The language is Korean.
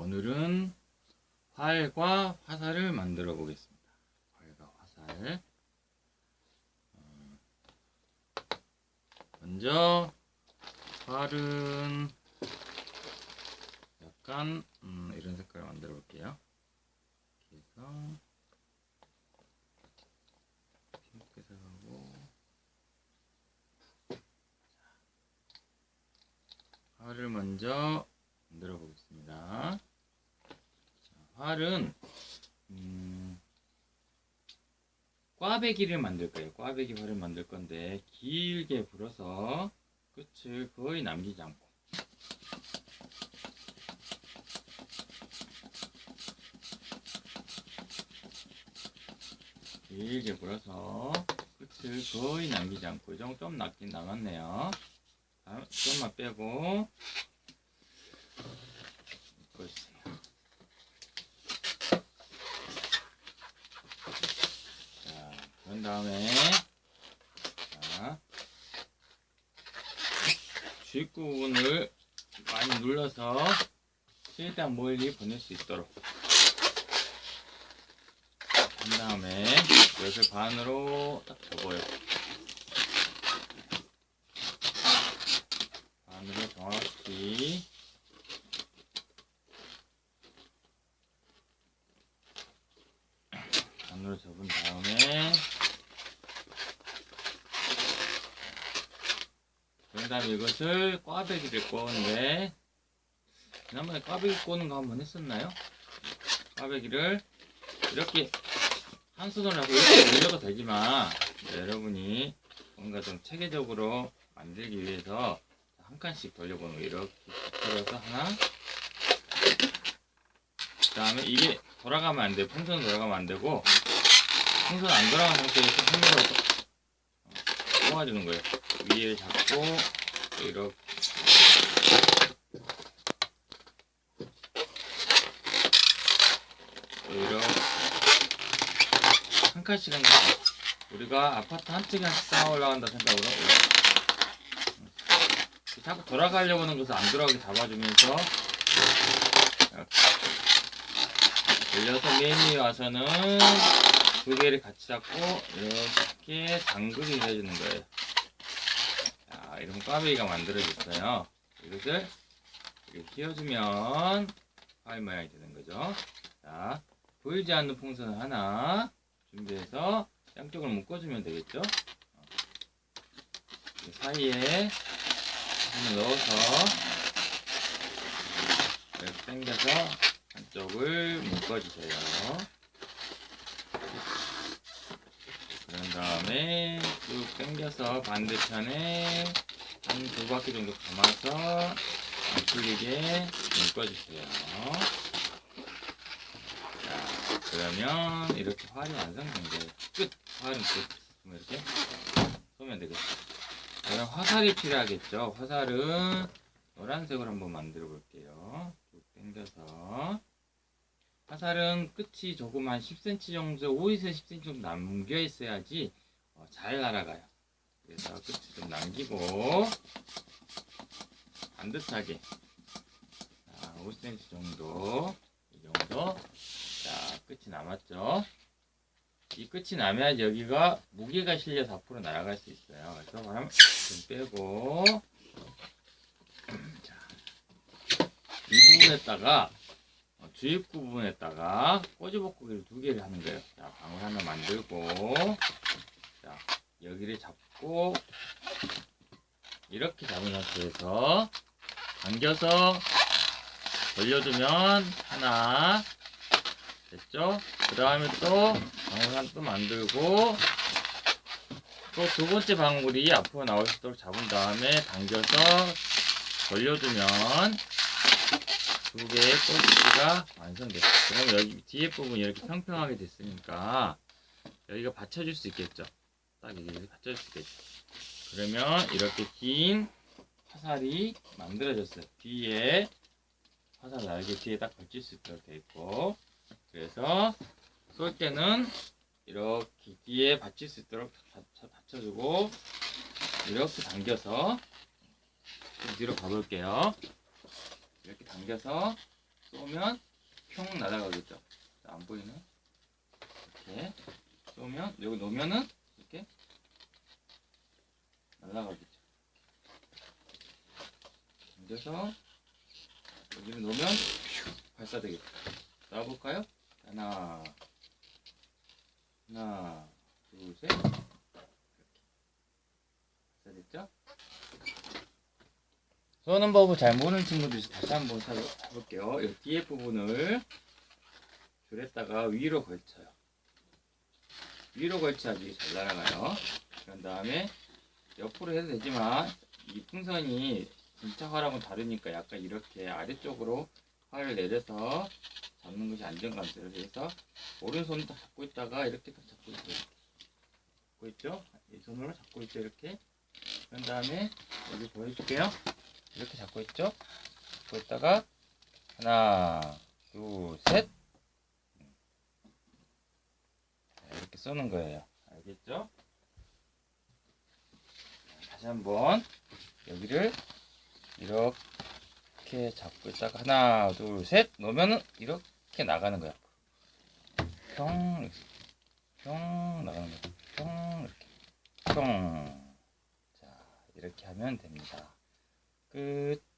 오늘은 활과 화살을 만들어 보겠습니다. 활과 화살. 어, 먼저 활은 약간 음, 이런 색깔을 만들어 볼게요. 이렇게 해서 핑크색 하고 활을 먼저 만들어 보겠습니다. 자, 활은 음, 꽈배기를 만들 거예요. 꽈배기 활을 만들 건데 길게 불어서 끝을 거의 남기지 않고 길게 불어서 끝을 거의 남기지 않고 이 정도 좀 남긴 남았네요. 아, 좀만 빼고 있어요. 자, 그런 다음에 자, 주입구 부분을 많이 눌러서 최대한 멀리 보낼 수 있도록 한 다음에 이것을 반으로 딱 접어요. 반으로 정확히 반으로 접은 다음에 그 다음에 이것을 꽈배기를 꼬는데 지난번에 꽈배기 꼬는 거 한번 했었나요? 꽈배기를 이렇게 한 손으로 하고 이렇게 올려도 되지만 네, 여러분이 뭔가 좀 체계적으로 만들기 위해서 한 칸씩 돌려보는 거 이렇게 돌려서 하나 그 다음에 이게 돌아가면 안 돼. 풍선 돌아가면 안 되고 풍선 안 돌아간 상태에서 손으로 어, 뽑아주는 거예요. 위에 잡고 이렇게 이렇게 한 칸씩 한 칸씩 우리가 아파트 한 층에 쌓아 올라간다 생각으로 자꾸 돌아가려고 하는 것을 안 돌아가게 잡아주면서 돌려서 맨 위에 와서는 두 개를 같이 잡고 이렇게 당근을 해주는 거예요. 자, 이런 꽈배기가 만들어졌어요. 이것을 이렇게 휘어주면 파이 모양이 되는 거죠. 자, 보이지 않는 풍선을 하나 준비해서 양쪽을 묶어주면 되겠죠. 사이에 하나 넣어서 이렇게 당겨서 한쪽을 묶어주세요. 그런 다음에 쭉 당겨서 반대편에 한 두 바퀴 정도 감아서 안 풀리게 묶어주세요. 자, 그러면 이렇게 활이 완성된 거예요. 끝! 활은 끝. 그럼 이렇게 쏘면 되겠죠. 그럼 화살이 필요하겠죠. 화살은 노란색으로 한번 만들어 볼게요. 쭉 당겨서. 화살은 끝이 조금 한 10cm 정도, 5에서 10cm 정도 남겨 있어야지 어, 잘 날아가요. 그래서 끝을 좀 남기고 반듯하게 자, 5cm 정도 이 정도 자 끝이 남았죠. 이 끝이 나면 여기가 무게가 실려서 앞으로 날아갈 수 있어요. 그래서 바람 좀 빼고 자, 이 부분에다가 어, 주입구 부분에다가 꼬지볶기를 두 개를 하는 거예요. 자, 방울 하나 만들고 자, 여기를 잡고 이렇게 잡은 상태에서 당겨서 돌려주면 하나 됐죠? 그 다음에 또 방울 하나 또 만들고 또 두 번째 방울이 앞으로 나올 수 있도록 잡은 다음에 당겨서 돌려주면 두 개의 꼬치가 완성됐어요. 그럼 여기 뒤에 부분이 이렇게 평평하게 됐으니까 여기가 받쳐줄 수 있겠죠. 딱 여기 받쳐줄 수 있겠죠. 그러면 이렇게 긴 화살이 만들어졌어요. 뒤에 화살 날개 뒤에 딱 걸칠 수 있도록 되어 있고 그래서 쏠 때는 이렇게 뒤에 받칠 수 있도록 받쳐, 받쳐주고 이렇게 당겨서 좀 뒤로 가볼게요. 이렇게 당겨서 쏘면 평 날아가겠죠. 자, 안 보이네. 이렇게 쏘면 여기 놓으면은 이렇게 날아가겠죠. 당겨서 여기를 놓으면 퓨 발사되겠죠. 쏴볼까요? 하나, 하나, 둘, 셋. 이렇게 발사됐죠? 쏘는 법을 잘 모르는 친구들 이 다시 한번 해볼게요. 이 뒤에 부분을 줄였다가 위로 걸쳐요. 위로 걸쳐야지 잘 날아가요. 그런 다음에 옆으로 해도 되지만 이 풍선이 진짜 활하고는 다르니까 약간 이렇게 아래쪽으로 활을 내려서 잡는 것이 안정감들을 위해서 오른손을 딱 잡고 있다가 이렇게 딱 잡고 있어요. 잡고 있죠? 이 손으로 잡고 있죠 이렇게. 그런 다음에 여기 보여줄게요. 이렇게 잡고 있죠? 잡고 있다가 하나, 둘, 셋. 자, 이렇게 쏘는 거예요. 알겠죠? 다시 한번 여기를 이렇게 잡고 있다가 하나, 둘, 셋 놓으면은 이렇게 나가는 거야. 평. 평 나가는 거야. 평 이렇게. 평. 자, 이렇게 하면 됩니다. 끝.